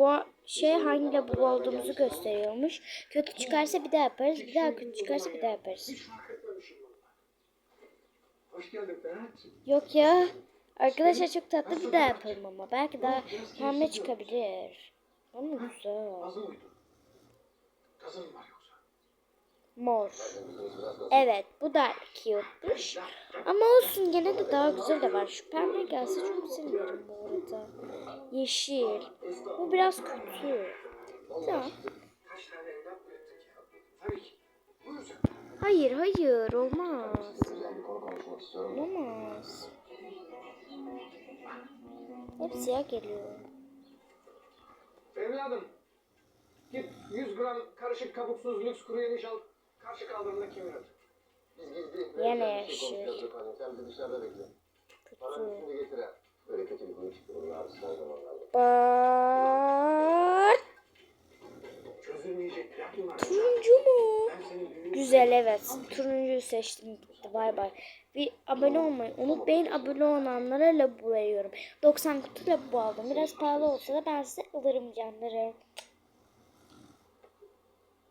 bu şey hangi labu olduğumuzu gösteriyormuş. Kötü çıkarsa bir daha yaparız. Bir daha kötü çıkarsa bir daha yaparız. Yok ya. Arkadaşlar çok tatlı bir daha yapalım ama. Belki daha pembe çıkabilir. Ama güzel. Mor. Evet bu da cute'muş. Ama olsun gene de daha güzel de var. Şu pembe gelse çok sevinirim bu arada. Yeşil. Bu biraz kötü. Tamam. Hayır hayır olmaz. Olmaz. Hep siyah geliyor. Evladım. Git 100 gram karışık kabuksuz lüks kuru yemiş al. Karşı kaldırımda gizli Yine şey yaşıyor. mi var? Turuncu mu? Güzel evet. Turuncuyu seçtim. Gitti. Bay bay. Bir abone olmayı unutmayın. Abone olanlara labu veriyorum. 90 kutu labu aldım. Biraz pahalı olsa da ben size alırım canlarım.